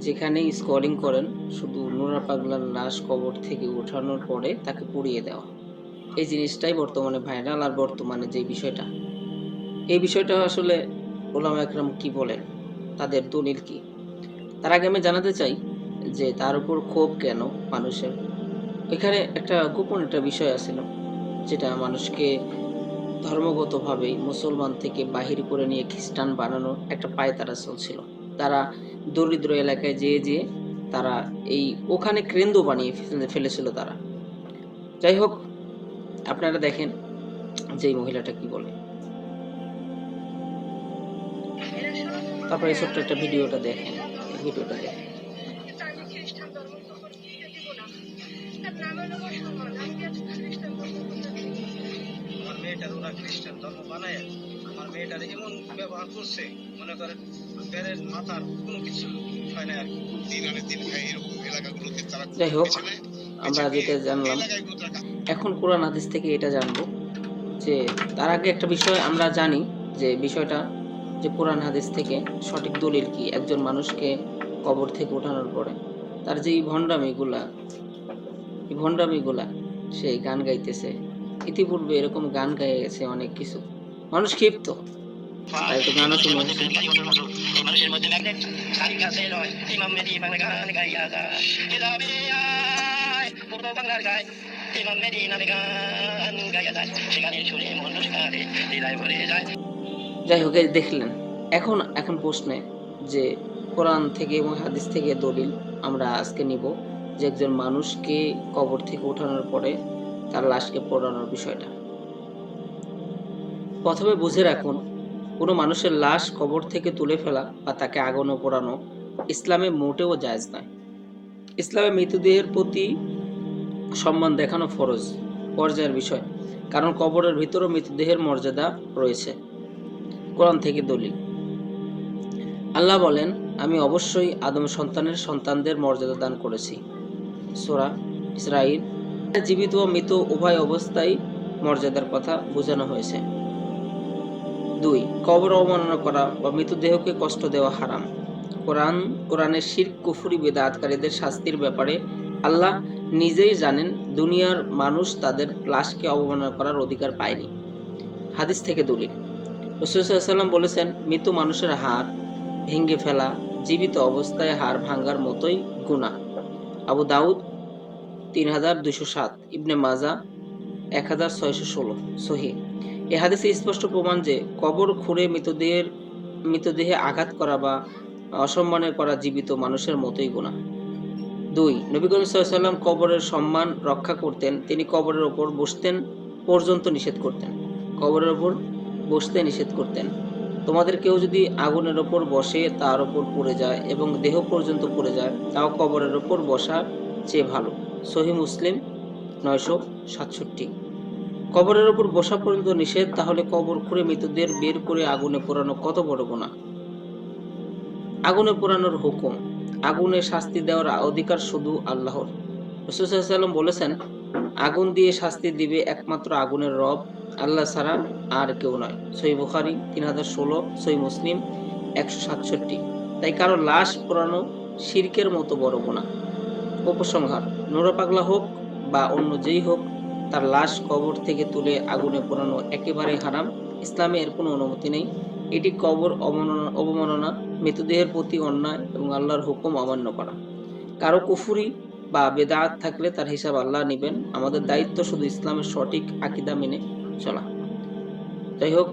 যেখানেই স্কলিং করেন, শুধু নোরা পাগলার লাশ কবর থেকে ওঠানোর পরে তাকে পুড়িয়ে দেওয়া। এই জিনিসটাই বর্তমানে ভাইরাল আর বর্তমানে যে বিষয়টা। এই বিষয়টা আসলে ওলাম একরাম কি বলেন? তাদের দলিল কি? তার আগে আমি জানাতে চাই যে তার উপর ক্ষোভ কেন মানুষের? এখানে একটা গোপন একটা বিষয় আছিল যেটা মানুষকে ধর্মগতভাবেই মুসলমান থেকে বাহির করে নিয়ে খ্রিস্টান বানানোর একটা পায় তারা চলছিল। তারা দরিদ্র এলাকায় যেয়ে যেয়ে তারা এই ওখানে কেন্দ্র বানিয়ে ফেলেছিল তারা। যাই হোক, আপনারা দেখেন যে মহিলাটা কি বলে। তারপরে ছোট্ট একটা ভিডিওটা দেখেন ভিডিওটা দেখেন। খ্রিস্টান ধর্ম বানায় মেয়েটার এমন ব্যবহার করছে মনে করেন বেড়ের মাথার কোনো কিছু হয় না আর কি। দিন আনে দিন খায় এরকম এলাকাগুলোকে তারা যাই হোক আমরা যেটা জানলাম এখন কোরআন হাদিস থেকে এটা জানব যে তার আগে একটা বিষয় আমরা জানি যে বিষয়টা যে কোরআন হাদিস থেকে সঠিক দলিল কি একজন মানুষকে কবর থেকে ওঠানোর পরে। তার যে এই ভণ্ডামিগুলা এই ভণ্ডামিগুলা সে গান গাইতেছে। ইতিপূর্বে এরকম গান গাইয়ে গেছে অনেক কিছু। মানুষ ক্ষিপ্ত। যাই হোক দেখলেন। এখন এখন প্রশ্নে যে কোরআন থেকে এবং হাদিস থেকে দলিল আমরা আজকে নিব যে একজন মানুষকে কবর থেকে ওঠানোর পরে তার লাশকে পোড়ানোর বিষয়টা। প্রথমে বুঝে রাখুন, কোনো মানুষের লাশ কবর থেকে তুলে ফেলা বা তাকে আগুনে পোড়ানো ইসলামে মোটেও জায়জ নয়। ইসলামে মৃতদেহের প্রতি সম্মান দেখানো ফরজ, পর্যায়ের বিষয়, কারণ কবরের ভিতরও মৃতদেহের মর্যাদা রয়েছে। কোরআন থেকে দলিল। আল্লাহ বলেন, আমি অবশ্যই আদম সন্তানের সন্তানদের মর্যাদা দান করেছি। সোরা ইসরাইল জীবিত ও মৃত উভয় অবস্থায় মর্যাদার কথা বোঝানো হয়েছে। দুই, কবর অবমাননা করা বা মৃতদেহকে কষ্ট দেওয়া হারাম। কোরআন, কোরআনের শির কুফুরি, বেদাতকারীদের শাস্তির ব্যাপারে আল্লাহ নিজেই জানেন দুনিয়ার মানুষ তাদের লাশকে অবমাননা করার অধিকার পায়নি। হাদিস থেকে দলিল রসুলাম বলেছেন, মৃত মানুষের হাড় ভেঙে ফেলা, জীবিত অবস্থায় হাড় ভাঙ্গার মতোই গুণা আবু দাউদ, তিন হাজার দুশো সাত, ইবনে মাজা, এক হাজার ছয়শো ষোলো, সহি। এ হাদিসে স্পষ্ট প্রমাণ যে কবর খুঁড়ে মৃতদেহের মৃতদেহে আঘাত করা বা অসম্মানের করা জীবিত মানুষের মতোই গোনা দুই, নবী করিম সাল্লাম কবরের সম্মান রক্ষা করতেন, তিনি কবরের ওপর বসতেন পর্যন্ত নিষেধ করতেন। কবরের ওপর বসতে নিষেধ করতেন। তোমাদের কেউ যদি আগুনের ওপর বসে তার ওপর পড়ে যায় এবং দেহ পর্যন্ত পড়ে যায়, তাও কবরের ওপর বসা চেয়ে ভালো। সহি মুসলিম নয়শো সাতষট্টি। কবরের ওপর বসা পর্যন্ত নিষেধ, তাহলে কবর খুঁড়ে মৃতদের বের করে আগুনে পোড়ানো কত বড় গোনা আগুনে পোড়ানোর হুকুম, আগুনে শাস্তি দেওয়ার অধিকার শুধু আল্লাহর। রসুলাম বলেছেন, আগুন দিয়ে শাস্তি দিবে একমাত্র আগুনের রব, আল্লাহ ছাড়া আর কেউ নয়। সই বুখারি, তিন হাজার ষোলো সই মুসলিম, একশো সাতষট্টি। তাই কারও লাশ পোড়ানো শিরকের মতো বড় গোনা উপসংহার, নোরা পাগলা হোক বা অন্য যেই হোক তার লাশ কবর থেকে তুলে আগুনে পোড়ানো একেবারে হারাম। ইসলামে এর কোনো অনুমতি নেই। এটি কবর অবমাননা অবমাননা, মৃতদেহের প্রতি অন্যায় এবং আল্লাহর হুকুম অমান্য করা। কারও কুফুরি বা বেদাত থাকলে তার হিসাব আল্লাহ নেবেন। আমাদের দায়িত্ব শুধু ইসলামের সঠিক আকিদা মেনে চলা। যাই হোক,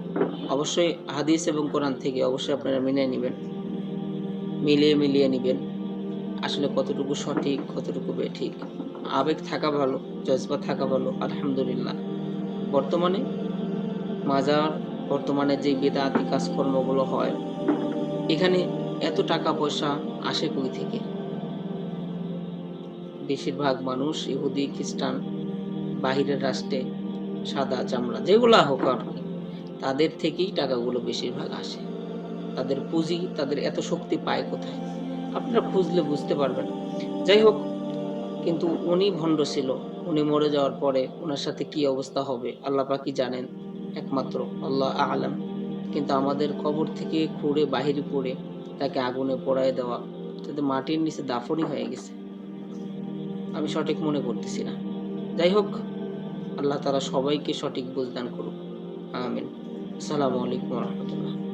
অবশ্যই হাদিস এবং কোরআন থেকে অবশ্যই আপনারা মেনে নেবেন। মিলিয়ে মিলিয়ে নেবেন। আসলে কতটুকু সঠিক, কতটুকু বেঠিক। আবেগ থাকা ভালো, জজবা থাকা ভালো, আলহামদুলিল্লাহ। বর্তমানে মাজার, বর্তমানে যে বেদাতি কাজকর্মগুলো হয়, এখানে এত টাকা পয়সা আসে কই থেকে? বেশিরভাগ মানুষ ইহুদি, খ্রিস্টান, বাহিরের রাষ্ট্রে সাদা চামড়া, যেগুলা হোক আর কি, তাদের থেকেই টাকাগুলো বেশিরভাগ আসে। তাদের পুঁজি, তাদের এত শক্তি পায় কোথায়? আপনারা খুঁজলে বুঝতে পারবেন। যাই হোক কিন্তু উনি ভণ্ড ছিল। উনি মরে যাওয়ার পরে ওনার সাথে কি অবস্থা হবে, আল্লাহ পাকি জানেন? একমাত্র আল্লাহ আলাম। কিন্তু আমাদের কবর থেকে খুঁড়ে বাহির করে তাকে আগুনে পড়ায় দেওয়া, তাতে মাটির নিচে দাফনই হয়ে গেছে। আমি সঠিক মনে করতেছি না। যাই হোক, আল্লাহ তারা সবাইকে সঠিক বুঝদান করুক। আমিন। আসসালামু আলাইকুম রহমতুল্লাহ।